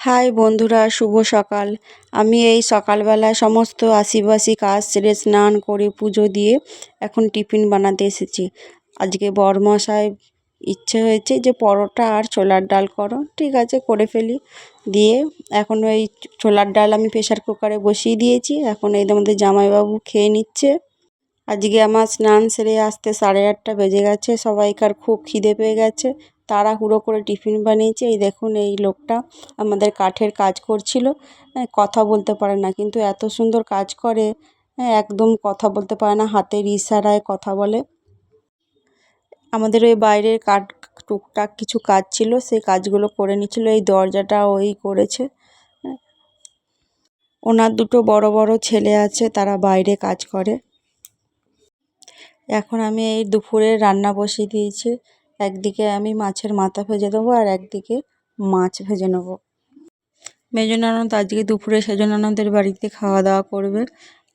High বন্ধুরা, শুভ সকাল। আমি এই সকালবেলায় সমস্ত আশিবাসী কাজ সেরে স্নান করে পুজো দিয়ে এখন টিফিন বানাতে এসেছি। আজকে বরমশাই ইচ্ছে হয়েছে যে পরোটা আর ছোলার ডাল করো। ঠিক আছে, করে ফেলি। দিয়ে এখন ওই ছোলার ডাল আমি প্রেশার কুকারে বসিয়ে দিয়েছি। এখন এই আমাদের জামাইবাবু খেয়ে নিচ্ছে। আজকে আমার স্নান সেরে আসতে সাড়ে আটটা বেজে গেছে। সবাইকার খুব খিদে পেয়ে গেছে। তাড়াহুড়ো করে টিফিন বানিয়েছি। এই দেখুন, এই লোকটা আমাদের কাঠের কাজ করছিল। কথা বলতে পারে না, কিন্তু এত সুন্দর কাজ করে একদম কথা বলতে পারে না, হাতের ইশারায় কথা বলে। আমাদের ওই বাইরের কাঠ, টুকটাক কিছু কাজ ছিল, সেই কাজগুলো করে নিচ্ছিল। এই দরজাটা ওই করেছে। ওনার দুটো বড় বড় ছেলে আছে, তারা বাইরে কাজ করে। এখন আমি এই দুপুরে রান্না বসিয়ে দিয়েছি। একদিকে আমি মাছের মাথা ভেজে দেবো আর একদিকে মাছ ভেজে নেব। মেজো ননদ আজকে দুপুরে সেজো ননদের বাড়িতে খাওয়া দাওয়া করবে।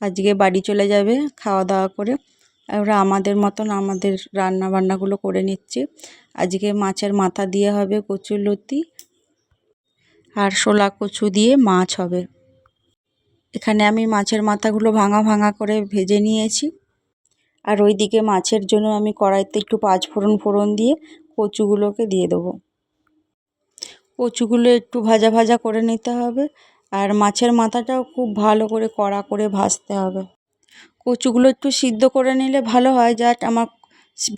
আজকে বাড়ি চলে যাবে খাওয়া দাওয়া করে। এবার আমাদের মতন আমাদের রান্না বান্নাগুলো করে নিচ্ছি। আজকে মাছের মাথা দিয়ে হবে কচুর লতি আর শোলা কচু দিয়ে মাছ হবে। এখানে আমি মাছের মাথাগুলো ভাঙা ভাঙা করে ভেজে নিয়েছি। আর ওইদিকে মাছের জন্য আমি কড়াইতে একটু পাঁচ ফোড়ন ফোড়ন দিয়ে কচুগুলোকে দিয়ে দেবো। কচুগুলো একটু ভাজা ভাজা করে নিতে হবে আর মাছের মাথাটাও খুব ভালো করে কড়া করে ভাজতে হবে। কচুগুলো একটু সিদ্ধ করে নিলে ভালো হয়, জাস্ট আমার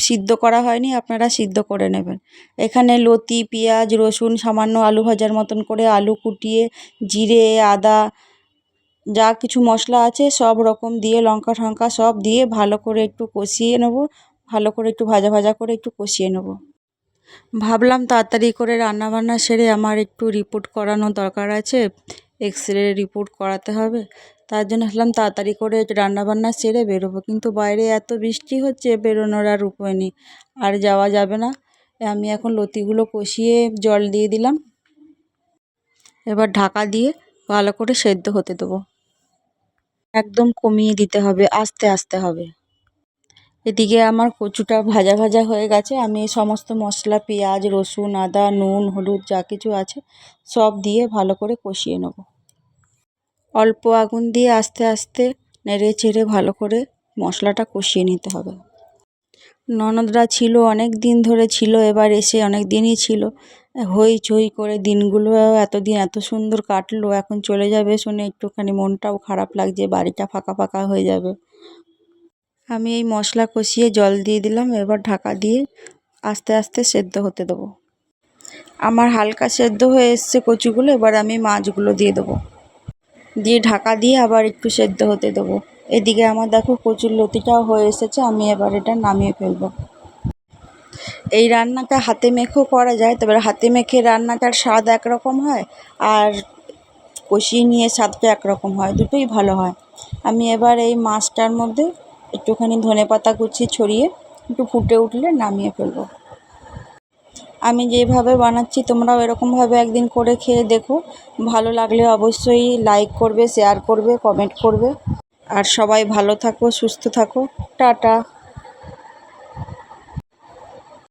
সিদ্ধ করা হয়নি, আপনারা সিদ্ধ করে নেবেন। এখানে লতি, পেঁয়াজ, রসুন, সামান্য আলু ভাজার মতন করে আলু কুটিয়ে, জিরে, আদা যা কিছু মশলা আছে সব রকম দিয়ে, লঙ্কা টঙ্কা সব দিয়ে ভালো করে একটু কষিয়ে নেব। ভালো করে একটু ভাজা ভাজা করে একটু কষিয়ে নেব। ভাবলাম তাড়াতাড়ি করে রান্নাবান্না সেরে আমার একটু রিপোর্ট করানো দরকার আছে। এক্স রে রিপোর্ট করাতে হবে। তার জন্য ভাবলাম তাড়াতাড়ি করে রান্নাবান্না সেরে বেরোবো। কিন্তু বাইরে এত বৃষ্টি হচ্ছে, বেরোনোর আর উপায় নেই। আর যাওয়া যাবে না। আমি এখন লতিগুলো কষিয়ে জল দিয়ে দিলাম। এবার ঢাকা দিয়ে ভালো করে সেদ্ধ হতে দেবো। একদম কমিয়ে দিতে হবে, আস্তে আস্তে হবে। এদিকে আমার কচুটা ভাজা ভাজা হয়ে গেছে। আমি সমস্ত মশলা, পেঁয়াজ, রসুন, আদা, নুন, হলুদ যা কিছু আছে সব দিয়ে ভালো করে কষিয়ে নেব। অল্প আগুন দিয়ে আস্তে আস্তে নেড়ে চেড়ে ভালো করে মশলাটা কষিয়ে নিতে হবে। ননদরা ছিল, অনেক দিন ধরে ছিল, এবার এসে অনেক দিনই ছিল। হইচই করে দিনগুলো এতদিন এত সুন্দর কাটলো, এখন চলে যাবে শুনে একটুখানি মনটাও খারাপ লাগছে, বাড়িটা ফাঁকা ফাঁকা হয়ে যাবে। আমি এই মশলা কষিয়ে জল দিয়ে দিলাম, এবার ঢাকা দিয়ে আস্তে আস্তে সেদ্ধ হতে দেবো। আমার হালকা সেদ্ধ হয়ে এসছে কচুগুলো, এবার আমি মাছগুলো দিয়ে দেবো। দিয়ে ঢাকা দিয়ে আবার একটু সেদ্ধ হতে দেবো। এদিকে আমার দেখো কচুর লতিটাও হয়ে এসেছে, আমি এবার এটা নামিয়ে ফেলব। এই রান্নাটা হাতে মেখেও করা যায়, তবে হাতে মেখে রান্নাটার স্বাদ একরকম হয় আর কষিয়ে নিয়ে স্বাদটা একরকম হয়, দুটোই ভালো হয়। আমি এবার এই মাছটার মধ্যে একটুখানি ধনে পাতা কুচি ছড়িয়ে একটু ফুটে উঠলে নামিয়ে ফেলব। আমি যেভাবে বানাচ্ছি তোমরাও এরকমভাবে একদিন করে খেয়ে দেখো। ভালো লাগলে অবশ্যই লাইক করবে, শেয়ার করবে, কমেন্ট করবে। আর সবাই ভালো থাকো, সুস্থ থাকো। টাটা।